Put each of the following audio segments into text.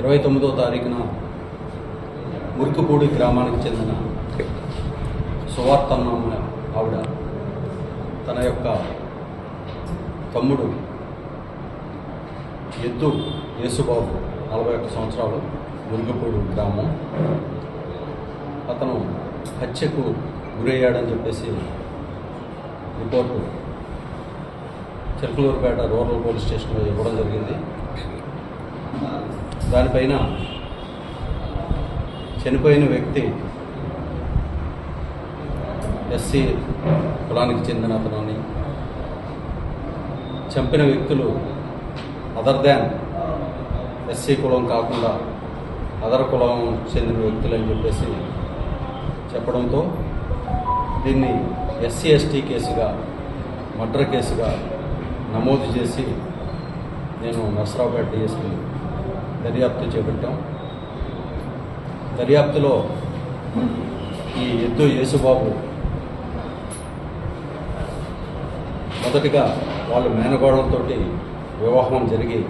ఇరవై తొమ్మిదో తారీఖున మురికిపూడి గ్రామానికి చెందిన సువార్తన్న ఆవిడ తన యొక్క తమ్ముడు ఎద్దు యేసుబాబు నలభై ఒక్క సంవత్సరాలు మురికిపూడి గ్రామం. అతను హత్యకు గురయ్యాడని చెప్పేసి రిపోర్టు చిలకలూరుపేట రూరల్ పోలీస్ స్టేషన్లో ఇవ్వడం జరిగింది. దానిపైన చనిపోయిన వ్యక్తి ఎస్సీ కులానికి చెందిన అతనని చంపిన వ్యక్తులు అదర్ దాన్ ఎస్సీ కులం కాకుండా అదర్ కులం చెందిన వ్యక్తులు అని చెప్పేసి చెప్పడంతో దీన్ని ఎస్సీ ఎస్టీ కేసుగా మర్డర్ కేసుగా నమోదు చేసి నేను నర్సరావుపేట డిఎస్పీ దర్యాప్తు చేపట్టాం. దర్యాప్తులో ఈ ఎద్దు యేసుబాబు మొదటిగా వాళ్ళు మేనగోడలతో వివాహం జరిగి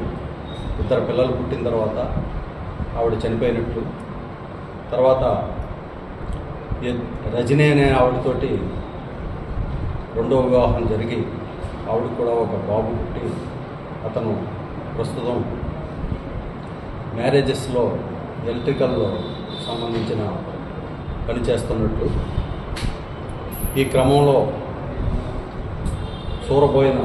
ఇద్దరు పిల్లలు పుట్టిన తర్వాత ఆవిడ చనిపోయినట్లు తర్వాత రజనీ అనే ఆవిడతోటి రెండో వివాహం జరిగి ఆవిడ కూడా ఒక బాబు పుట్టి అతను ప్రస్తుతం మ్యారేజెస్లో ఎలక్ట్రికల్లో సంబంధించిన పని చేస్తున్నట్లు ఈ క్రమంలో సూరబోయిన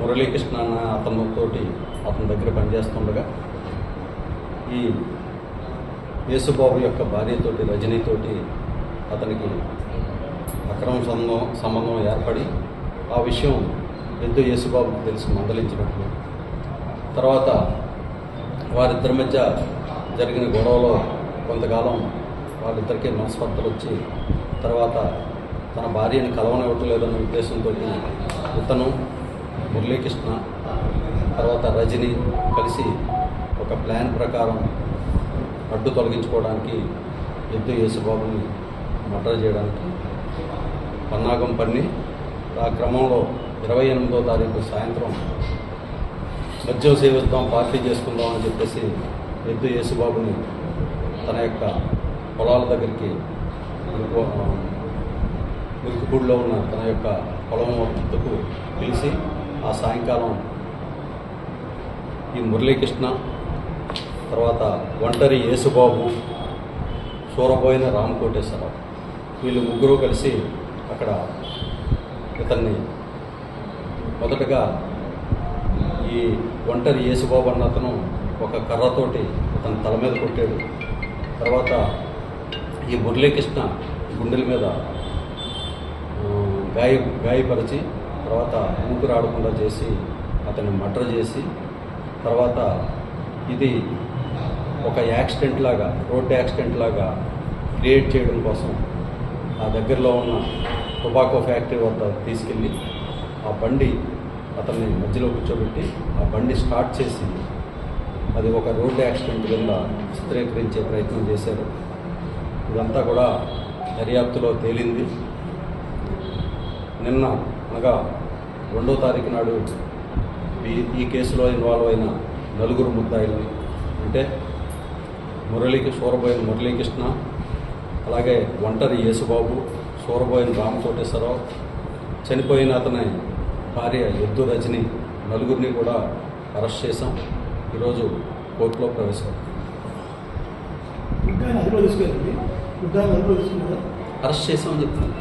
మురళీకృష్ణ అన్న అతనితోటి అతని దగ్గర పనిచేస్తుండగా ఈ యేసుబాబు యొక్క భార్యతోటి రజనీతోటి అతనికి అక్రమ సంబంధం సంబంధం ఏర్పడి ఆ విషయం ఎద్దు యేసుబాబుకు తెలిసి మందలించినట్లు. తర్వాత వారిద్దరి మధ్య జరిగిన గొడవలో కొంతకాలం వాళ్ళిద్దరికీ మనస్పర్ధలు వచ్చి తర్వాత తన భార్యను కలవనివ్వట్లేదన్న ఉద్దేశంతో ఇతను మురళీకృష్ణ తర్వాత రజని కలిసి ఒక ప్లాన్ ప్రకారం అడ్డు తొలగించుకోవడానికి ఎద్దు యేసుబాబుని మర్డర్ చేయడానికి పన్నాగం పన్ని ఆ క్రమంలో ఇరవై ఎనిమిదో తారీఖు సాయంత్రం మద్యం సేవిద్దాం పార్టీ చేసుకుందాం అని చెప్పేసి ఎద్దు యేసుబాబుని తన యొక్క పొలాల దగ్గరికి మురికిపూడిలో ఉన్న తన యొక్క పొలం వద్దకు పిలిచి ఆ సాయంకాలం ఈ మురళీకృష్ణ తర్వాత ఒంటరి యేసుబాబు సూరబోయిన రామకోటేశ్వరరావు వీళ్ళు ముగ్గురు కలిసి అక్కడ ఇతన్ని మొదటగా ఈ ఒంటరి యేసుబాబు అన్న అతను ఒక కర్రతోటి తన తల మీద కొట్టాడు. తర్వాత ఈ మురళీకృష్ణ గుండెల మీద గాయ గాయపరిచి తర్వాత ఊపిరి ఆడకుండా చేసి అతన్ని మర్డర్ చేసి తర్వాత ఇది ఒక యాక్సిడెంట్ లాగా రోడ్డు యాక్సిడెంట్ లాగా క్రియేట్ చేయడం కోసం ఆ దగ్గరలో ఉన్న టొబాకో ఫ్యాక్టరీ వద్ద తీసుకెళ్ళి ఆ బండి అతన్ని మధ్యలో కూర్చోబెట్టి ఆ బండి స్టార్ట్ చేసి అది ఒక రోడ్డు యాక్సిడెంట్ కింద చిత్రీకరించే ప్రయత్నం చేశారు. ఇదంతా కూడా దర్యాప్తులో తేలింది. నిన్న అనగా రెండో తారీఖు నాడు ఈ ఈ కేసులో ఇన్వాల్వ్ అయిన నలుగురు ముద్దాయిల్ని అంటే మురళీకి సూరబోయిన మురళీకృష్ణ అలాగే ఒంటరి యేసుబాబు సూరబోయిన రామకోటేశ్వరరావు చనిపోయిన అతని భార్య ఎద్దు రజని నలుగురిని కూడా అరెస్ట్ చేశాం. ఈరోజు కోర్టులో ప్రవేశపెట్టాం అరెస్ట్ చేసామని చెప్తున్నాను